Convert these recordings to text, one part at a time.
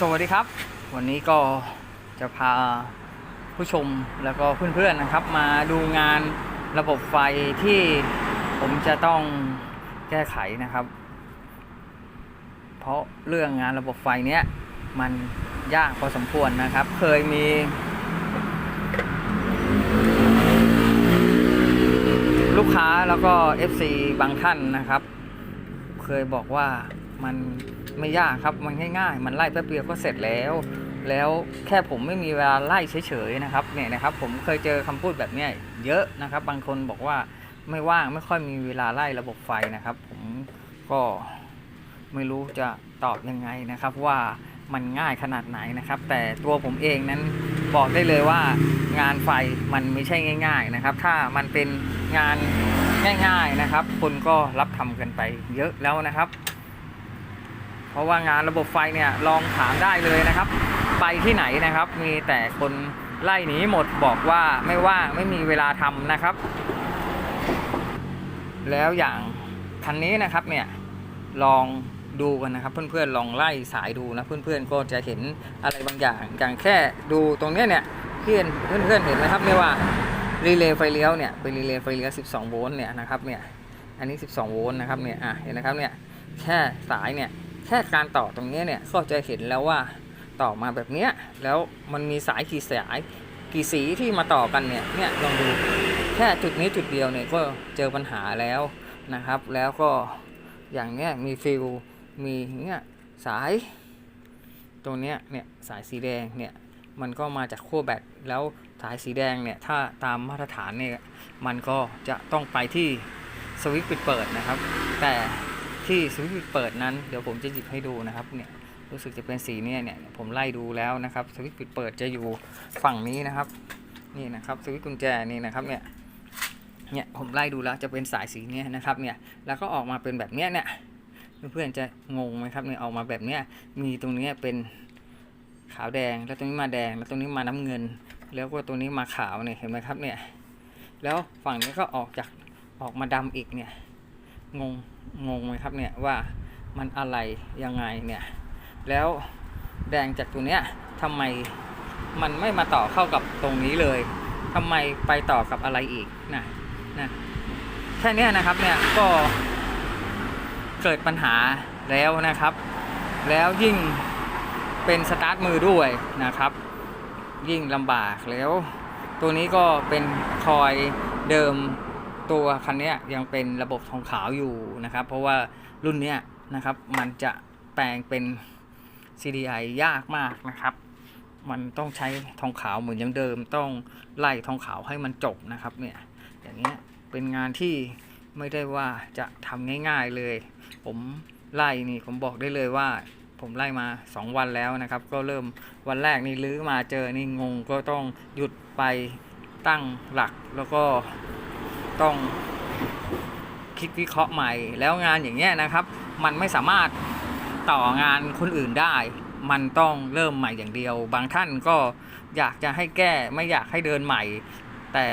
สวัสดีครับ วันนี้ก็จะพาผู้ชมแล้วก็เพื่อนๆนะครับ มาดูงานระบบไฟที่ผมจะต้องแก้ไขนะครับ เพราะเรื่องงานระบบไฟเนี้ยมันยากพอสมควรนะครับ เคยมี ลูกค้าแล้วก็ FC บางท่านนะครับ เคยบอกว่า มันไม่ยากครับมันง่ายๆ มันไล่แป๊บเดียวก็เสร็จแล้ว แล้วแค่ผมไม่มีเวลาไล่เฉยๆนะครับเนี่ยนะครับ ผมเคยเจอคำพูดแบบนี้เยอะนะครับ บางคนบอกว่าไม่ว่างไม่ค่อยมีเวลาไล่ระบบไฟนะครับ ผมก็ไม่รู้จะตอบยังไงนะครับว่ามันง่ายขนาดไหนนะครับ แต่ตัวผมเองนั้นบอกได้เลยว่างานไฟมันไม่ใช่ง่าย ๆนะครับ ถ้ามันเป็นงานง่าย ๆนะครับคนก็รับทำกันไปเยอะแล้วนะครับ เพราะว่างานระบบไฟเนี่ยลองถามได้เลยนะครับ ไปที่ไหนนะครับ มีแต่คนไล่หนีหมดบอกว่าไม่ว่างไม่มีเวลาทำนะครับ แล้วอย่างคันนี้นะครับเนี่ยลองดูกันนะครับ เพื่อนๆลองไล่สายดูนะเพื่อนๆก็จะเห็นอะไรบางอย่างอย่างแค่ดูตรงนี้เนี่ยเพื่อนเพื่อนๆเห็นไหมครับเนี่ยว่ารีเลย์ไฟเลี้ยวเนี่ยเป็นรีเลย์ไฟเลี้ยว 12 โวลต์เนี่ยนะครับเนี่ยอันนี้ 12 โวลต์นะครับเนี่ยอะเห็นนะครับเนี่ยแค่สายเนี่ย แค่การต่อตรงนี้เนี่ยก็จะเห็นแล้วว่าต่อมาแบบเนี้ยแล้วมันมีสายกี่สายกี่สีที่มาต่อกันเนี่ยเนี่ยลองดูแค่จุดนี้จุดเดียวเนี่ยก็เจอปัญหาแล้วนะครับ แล้วก็อย่างเนี้ยมีฟิลมีเนี่ยสายตรงเนี้ยเนี่ยสายสีแดงเนี่ยมันก็มาจากขั้วแบตแล้วสายสีแดงเนี่ยถ้าตามมาตรฐานเนี่ยมันก็จะต้องไปที่สวิตช์ปิดเปิดนะครับ แต่ ที่สวิตช์เปิดนั้นเดี๋ยวผมจะหยิบให้ดูนะครับเนี่ยรู้สึกจะเป็นสีเนี่ยเนี่ยผมไล่ดูแล้วนะครับสวิตช์ปิดเปิดจะอยู่ฝั่งนี้นะครับ นี่นะครับสวิตช์กุญแจนี่นะครับเนี่ยเนี่ยผมไล่ดูแล้วจะเป็นสายสีเนี้ยนะครับเนี่ยแล้วก็ออกมาเป็นแบบเนี้ยเนี่ยเพื่อนๆจะงงไหมครับเนี่ยออกมาแบบเนี้ยมีตรงเนี้ยเป็นขาวแดงแล้วตรงนี้มาแดงแล้วตรงนี้มาน้ำเงิน แล้วก็ตรงนี้มาขาวเนี่ยเห็นไหมครับเนี่ยแล้วฝั่งนี้ก็ออกจากออกมาดำอีกเนี่ย งงงงไหมครับเนี่ยว่ามันอะไรยังไงเนี่ยแล้วแดงจากตรงเนี้ยทำไมมันไม่มาต่อเข้ากับตรงนี้เลยทำไมไปต่อกับอะไรอีกนะนะแค่นี้นะครับเนี่ยก็เกิดปัญหาแล้วนะครับ แล้วยิ่งเป็นสตาร์ทมือด้วยนะครับ ยิ่งลำบากแล้ว ตัวนี้ก็เป็นคอยเดิม ตัวคันนี้ยังเป็นระบบทองขาวอยู่นะครับ เพราะว่ารุ่นนี้นะครับ มันจะแปลงเป็น CDI ยากมากนะครับ มันต้องใช้ทองขาวเหมือนอย่างเดิม ต้องไล่ทองขาวให้มันจบนะครับเนี่ยอย่างเงี้ยเป็นงานที่ไม่ได้ว่าจะทำง่ายๆเลย ผมไล่นี่ผมบอกได้เลยว่าผมไล่มา 2 วันแล้วนะครับ ก็เริ่มวันแรกนี่ลื้อมาเจอนี่งงก็ต้องหยุดไปตั้งหลักแล้วก็ ต้องคิดวิเคราะห์ใหม่ แล้วงานอย่างเงี้ยนะครับ มันไม่สามารถต่องานคนอื่นได้ มันต้องเริ่มใหม่อย่างเดียว บางท่านก็อยากจะให้แก้ไม่อยากให้เดินใหม่ แต่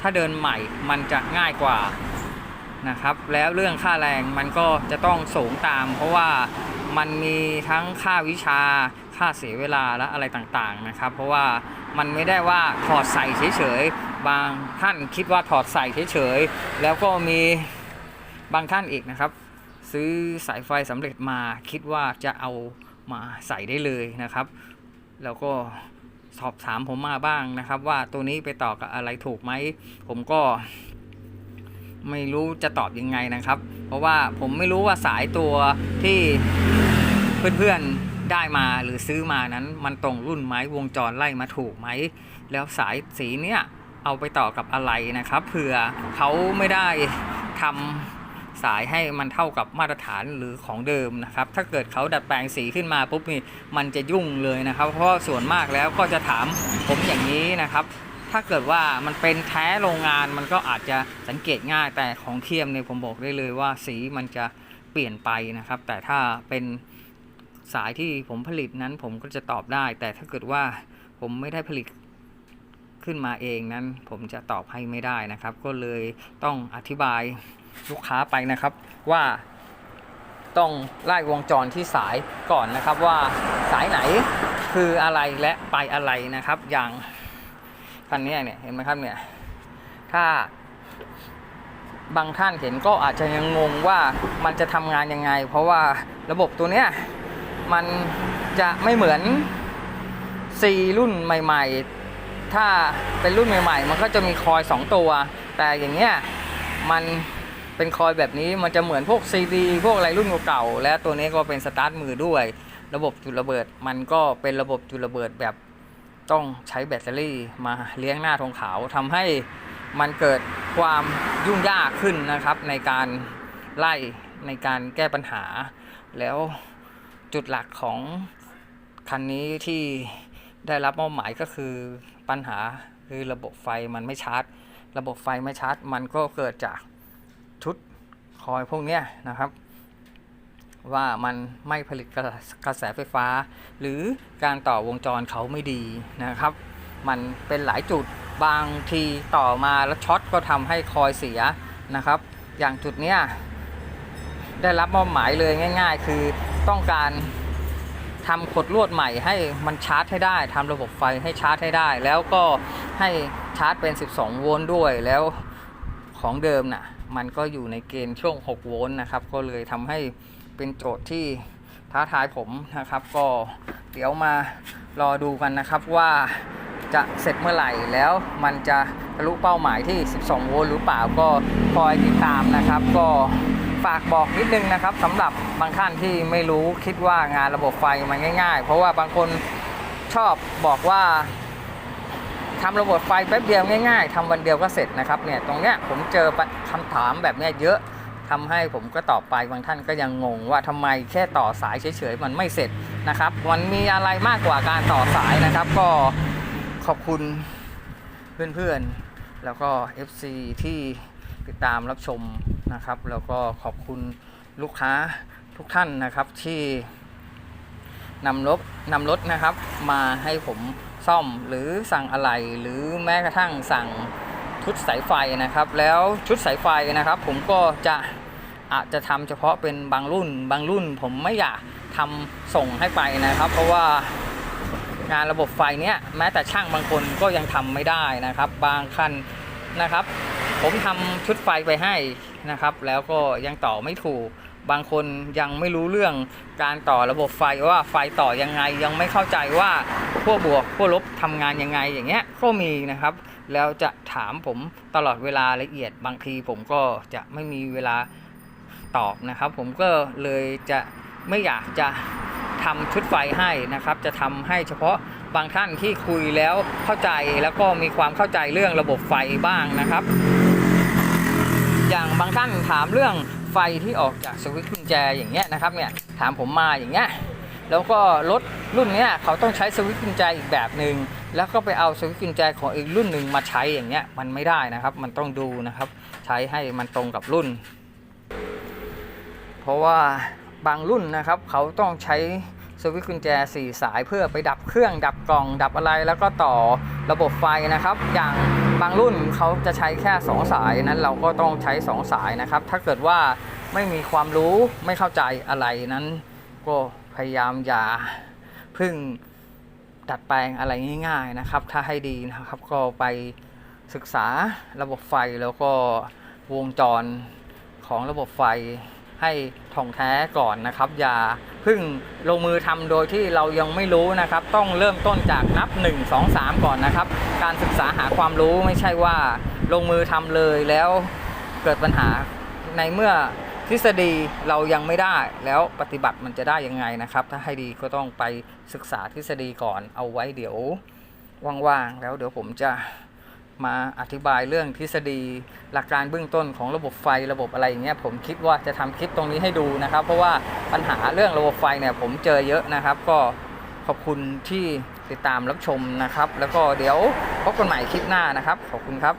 ถ้าเดินใหม่มันจะง่ายกว่านะครับ แล้วเรื่องค่าแรงมันก็จะต้องสูงตาม เพราะว่ามันมีทั้งค่าวิชาค่าเสียเวลาและอะไรต่างๆนะครับ เพราะว่ามันไม่ได้ว่าถอดใส่เฉยๆ บางท่านคิดว่าถอดใส่เฉยๆ แล้วก็มีบางท่านอีกนะครับ ซื้อสายไฟสำเร็จมาคิดว่าจะเอามาใส่ได้เลยนะครับ แล้วก็สอบถามผมมาบ้างนะครับ ว่าตัวนี้ไปต่อกับอะไรถูกไหม ผมก็ไม่รู้จะตอบยังไงนะครับ เพราะว่าผมไม่รู้ว่าสายตัวที่เพื่อนๆได้มาหรือซื้อมานั้น มันตรงรุ่นไหมวงจรไล่มาถูกไหม แล้วสายสีเนี้ย เอาไปต่อกับอะไรนะครับเผื่อเขาไม่ได้ทำสายให้มันเท่ากับมาตรฐานหรือของเดิมนะครับ ถ้าเกิดเขาดัดแปลงสีขึ้นมาปุ๊บนี่มันจะยุ่งเลยนะครับ เพราะส่วนมากแล้วก็จะถามผมอย่างนี้นะครับถ้าเกิดว่ามันเป็นแท้โรงงานมันก็อาจจะสังเกตง่ายแต่ของเทียมเนี่ยผมบอกได้เลยว่าสีมันจะเปลี่ยนไปนะครับ แต่ถ้าเป็นสายที่ผมผลิตนั้นผมก็จะตอบได้ แต่ถ้าเกิดว่าผมไม่ได้ผลิต ขึ้นมาเองนั้น ผมจะตอบให้ไม่ได้นะครับ ก็เลยต้องอธิบายลูกค้าไปนะครับว่าต้องไล่วงจรที่สายก่อนนะครับว่าสายไหนคืออะไรและไปอะไรนะครับอย่างคันนี้เนี่ยเห็นไหมครับเนี่ยถ้าบางท่านเห็นก็อาจจะยังงงว่ามันจะทำงานยังไง เพราะว่าระบบตัวเนี้ยมันจะไม่เหมือน C รุ่นใหม่ ๆ ถ้าเป็นรุ่นใหม่ๆ มันก็จะมีคอย 2 ตัว แต่อย่างเงี้ยมันเป็นคอยแบบนี้มันจะเหมือนพวก CD พวกอะไรรุ่นเก่าๆและตัวนี้ก็เป็นสตาร์ทมือด้วย ระบบจุดระเบิด มันก็เป็นระบบจุดระเบิดแบบต้องใช้แบตเตอรี่มาเลี้ยงหน้าธงขาวทำให้มันเกิดความยุ่งยากขึ้นนะครับ ในการไล่ในการแก้ปัญหา แล้วจุดหลักของคันนี้ที่ได้รับมอบหมายก็คือ ปัญหาคือระบบไฟมันไม่ชาร์จ ระบบไฟไม่ชาร์จ มันก็เกิดจากชุดคอยพวกเนี้ยนะครับ ว่ามันไม่ผลิตกระกระแสไฟฟ้า หรือการต่อวงจรเขาไม่ดีนะครับ มันเป็นหลายจุดบางทีต่อมาแล้วช็อตก็ทำให้คอยเสียนะครับ อย่างจุดเนี้ยได้รับมอบหมายเลยง่าย ๆ คือต้องการ ทำขดลวดใหม่ให้มันชาร์จให้ได้ทำระบบไฟให้ชาร์จให้ได้ แล้วก็ให้ชาร์จเป็น 12 โวลต์ด้วยแล้วของเดิมน่ะมันก็อยู่ในเกณฑ์ช่วง 6 โวลต์นะครับ ก็เลยทำให้เป็นโจทย์ที่ท้าทายผมนะครับ ก็เดี๋ยวมารอดูกันนะครับว่าจะเสร็จเมื่อไหร่แล้วมันจะทะลุเป้าหมายที่ 12 โวลต์หรือเปล่าก็คอยติดตามนะครับ ก็ ฝากบอกนิดนึงนะครับสำหรับบางท่านที่ไม่รู้คิดว่างานระบบไฟมันง่าย ๆ เพราะว่าบางคนชอบบอกว่าทำระบบไฟแป๊บเดียวง่าย ๆทำวันเดียวก็เสร็จนะครับเนี่ยตรงเนี้ยผมเจอคำถามแบบเนี้ยเยอะทำให้ผมก็ตอบไปบางท่านก็ยังงงว่าทำไมแค่ต่อสายเฉยๆมันไม่เสร็จนะครับมันมีอะไรมากกว่าการต่อสายนะครับ ก็ขอบคุณเพื่อนๆแล้วก็ FC ที่ติดตามรับชม นะครับ แล้วก็ขอบคุณลูกค้าทุกท่านนะครับที่นำรถนำรถนะครับ มาให้ผมซ่อมหรือสั่งอะไรหรือแม้กระทั่งสั่งชุดสายไฟนะครับ แล้วชุดสายไฟนะครับ ผมก็จะอาจจะทำเฉพาะเป็นบางรุ่น บางรุ่นผมไม่อยากทำส่งให้ไปนะครับ เพราะว่างานระบบไฟเนี้ยแม้แต่ช่างบางคนก็ยังทำไม่ได้นะครับ บางคันนะครับ ผมทำชุดไฟไปให้นะครับ แล้วก็ยังต่อไม่ถูก บางคนยังไม่รู้เรื่องการต่อระบบไฟว่าไฟต่อยังไง ยังไม่เข้าใจว่าขั้วบวกขั้วลบทำงานยังไงอย่างเงี้ยก็มีนะครับ แล้วจะถามผมตลอดเวลาละเอียด บางทีผมก็จะไม่มีเวลาตอบนะครับ ผมก็เลยจะไม่อยากจะทำชุดไฟให้นะครับ จะทำให้เฉพาะบางท่านที่คุยแล้วเข้าใจแล้วก็มีความเข้าใจเรื่องระบบไฟบ้างนะครับ อย่างบางท่านถามเรื่องไฟที่ออกจากสวิตช์กุญแจอย่างเงี้ยนะครับเนี่ยถามผมมาอย่างเงี้ยแล้วก็รถรุ่นเนี้ยเขาต้องใช้สวิตช์กุญแจอีกแบบหนึ่งแล้วก็ไปเอาสวิตช์กุญแจของอีกรุ่นหนึ่งมาใช้อย่างเงี้ยมันไม่ได้นะครับ มันต้องดูนะครับ ใช้ให้มันตรงกับรุ่น เพราะว่าบางรุ่นนะครับเขาต้องใช้สวิตช์กุญแจ 4 สายเพื่อไปดับเครื่องดับกล่องดับอะไร แล้วก็ต่อระบบไฟนะครับ อย่าง บางรุ่นเขาจะใช้แค่ 2 สายนั้นเราก็ต้องใช้ 2 สายนะครับ ถ้าเกิดว่าไม่มีความรู้ไม่เข้าใจอะไรนั้น ก็พยายามอย่าพึ่งดัดแปลงอะไรง่าย ๆนะครับ ถ้าให้ดีนะครับก็ไปศึกษาระบบไฟแล้วก็วงจรของระบบไฟให้ท่องแท้ก่อนนะครับ อย่า พึ่งลงมือทำโดยที่เรายังไม่รู้นะครับ ต้องเริ่มต้นจากนับ 1 2 3 ก่อนนะครับ การศึกษาหาความรู้ไม่ใช่ว่าลงมือทำเลยแล้วเกิดปัญหาในเมื่อทฤษฎีเรายังไม่ได้แล้วปฏิบัติมันจะได้ยังไงนะครับ ถ้าให้ดีก็ต้องไปศึกษาทฤษฎีก่อนเอาไว้เดี๋ยวว่างๆแล้วเดี๋ยวผมจะ มาอธิบายเรื่องทฤษฎี หลักการเบื้องต้นของระบบไฟระบบอะไรอย่างเงี้ยผมคิดว่าจะทำคลิปตรงนี้ให้ดูนะครับ เพราะว่าปัญหาเรื่องระบบไฟเนี่ยผมเจอเยอะนะครับ ก็ขอบคุณที่ติดตามรับชมนะครับ แล้วก็เดี๋ยวพบกันใหม่คลิปหน้านะครับ ขอบคุณครับ